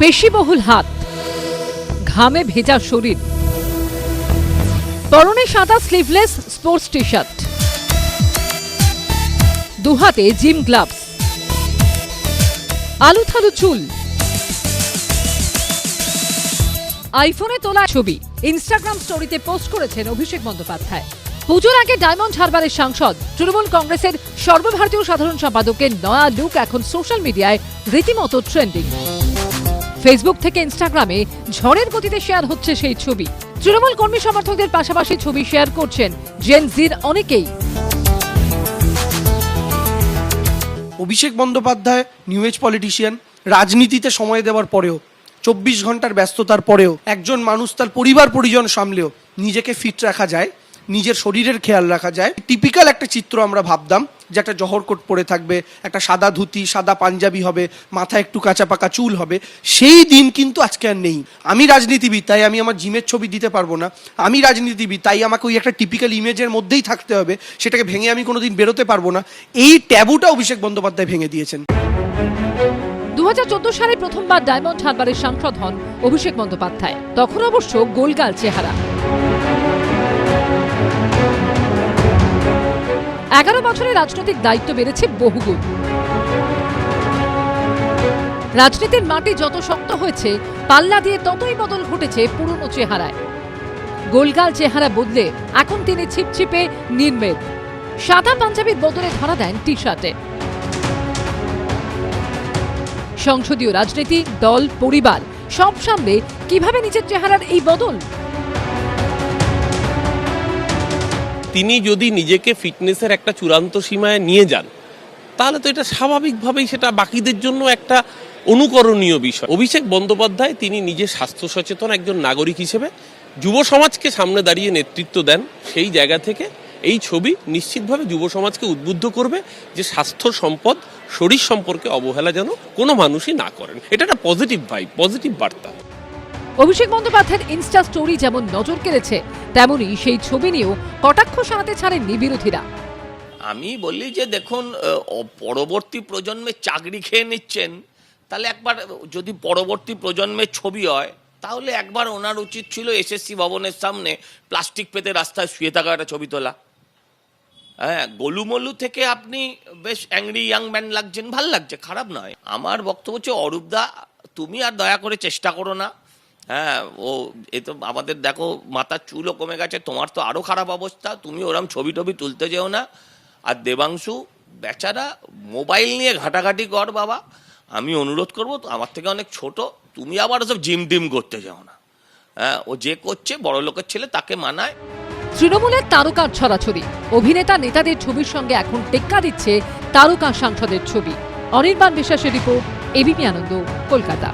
পেশিবহুল হাত, ঘামে ভেজা শরীর পরনে সাদা স্লিভলেস স্পোর্টস টি শার্ট দুহাতে জিম গ্লাভস আলু থালু চুল আইফোনে তোলা ছবি ইনস্টাগ্রাম স্টোরিতে পোস্ট করেছেন অভিষেক বন্দ্যোপাধ্যায়। পুজোর আগে ডায়মন্ড হারবারের সাংসদ, তৃণমূল কংগ্রেসের সর্বভারতীয় সাধারণ সম্পাদকের নয়া লুক এখন সোশ্যাল মিডিয়ায় রীতিমতো ট্রেন্ডিং ফেসবুক থেকে ইনস্টাগ্রামে ঝড়ের গতিতে শেয়ার হচ্ছে সেই ছবি। তৃণমূল কর্মী সমর্থকদের পাশাপাশি ছবি শেয়ার করছেন জেন জির অনেকেই। Abhishek Bandyopadhyay new age politician রাজনীতিতে সময় দেওয়ার পরেও, চব্বিশ ঘণ্টার ব্যস্ততার পরেও একজন মানুষ তার পরিবার পরিজন সামলেও নিজেকে ফিট রাখা যায়। নিজের শরীরের খেয়াল রাখা যায়। টিপিক্যাল একটা চিত্র আমরা ভাবতাম যে একটা জহর কোট পরে থাকবে, একটা সাদা ধুতি, সাদা পাঞ্জাবি হবে, মাথায় একটু কাঁচা পাকা চুল হবে। সেই দিন কিন্তু আজকে আর নেই। আমি রাজনীতিবিদ, তাই আমি আমার জিমের ছবি দিতে পারব না। আমি রাজনীতিবিদ, তাই আমাকে ওই একটা টিপিক্যাল ইমেজের মধ্যেই থাকতে হবে। সেটাকে ভেঙে আমি কোনোদিন বেরোতে পারব না। এই ট্যাবুটা অভিষেক বন্দ্যোপাধ্যায় ভেঙে দিয়েছেন। দু হাজার চোদ্দ সালে প্রথমবার ডায়মন্ড হারবারের সাংসদ হন অভিষেক বন্দ্যোপাধ্যায়। তখন অবশ্য গোলগাল চেহারা। এগারো বছরের রাজনৈতিক দায়িত্ব বেড়েছে বহুগুণ। রাজনীতির মাটি যত শক্ত হয়েছে, পাল্লা দিয়ে ততই বদল ঘটেছে পুরনো চেহারায়। গোলগাল চেহারা বদলে এখন তিনি ছিপছিপে নির্মেদ সাদা পাঞ্জাবির বদলে ধরা দেন টি শার্টে সংসদীয় রাজনীতি, দল, পরিবার, সব সামনে কীভাবে নিজের চেহারার এই বদল? তিনি যদি নিজেকে ফিটনেসের একটা চূড়ান্ত সীমায় নিয়ে যান, তাহলে তো এটা স্বাভাবিকভাবেই সেটা বাকিদের জন্য একটা অনুকরণীয় বিষয়। অভিষেক বন্দ্যোপাধ্যায় তিনি নিজে স্বাস্থ্য সচেতন একজন নাগরিক হিসেবে যুব সমাজকে সামনে দাঁড়িয়ে নেতৃত্ব দেন। সেই জায়গা থেকে এই ছবি নিশ্চিতভাবে যুব সমাজকে উদ্বুদ্ধ করবে যে স্বাস্থ্য সম্পদ, শরীর সম্পর্কে অবহেলা যেন কোনো মানুষই না করেন। এটা একটা পজিটিভ ভাই পজিটিভ বার্তা। অভিষেক বন্দ্যোপাধ্যায়ের ইনস্টা স্টোরি যেমন নজর কেড়েছে তেমনই সেই ছবি নিয়েও কটাক্ষ সানাতে ছাড়েননি বিরোধীরা। আমি বললি যে দেখুন পরবর্তী প্রজন্মে চাকরি খেয়ে নিচ্ছেন, তাহলে একবার যদি পরবর্তী প্রজন্মের ছবি হয়, তাহলে একবার ওনার উচিত ছিল এসএসসি ভবনের সামনে প্লাস্টিক পেতে রাস্তায় শুয়ে থাকা একটা ছবি তোলা। হ্যাঁ গোলুমলু থেকে আপনি বেশ অ্যাংরি ইয়াং ম্যান লাগছেন, ভালো লাগছে, খারাপ নয়। আমার বক্তব্য হচ্ছে অরূপদা তুমি আর দয়া করে চেষ্টা করো না। হ্যাঁ ও, এ তো আমাদের দেখো, মাথার চুলও কমে গেছে, তোমার তো আরও খারাপ অবস্থা, তুমি ওরম ছবি টবি তুলতে যেও না। আর দেবাংশু, বেচারা, মোবাইল নিয়ে ঘাটাঘাটি কর বাবা, আমি অনুরোধ করব, আমার থেকে অনেক ছোট, তুমি আবার ওসব জিম টিম করতে যাও না। হ্যাঁ ও যে করছে, বড় লোকের ছেলে তাকে মানায়। তৃণমূলের তারকার ছড়াছড়ি, অভিনেতা নেতাদের ছবির সঙ্গে এখন টেক্কা দিচ্ছে তারকা সাংসদের ছবি। অনির্বাণ বিশ্বাসের রিপোর্ট এবিপি আনন্দ, কলকাতা।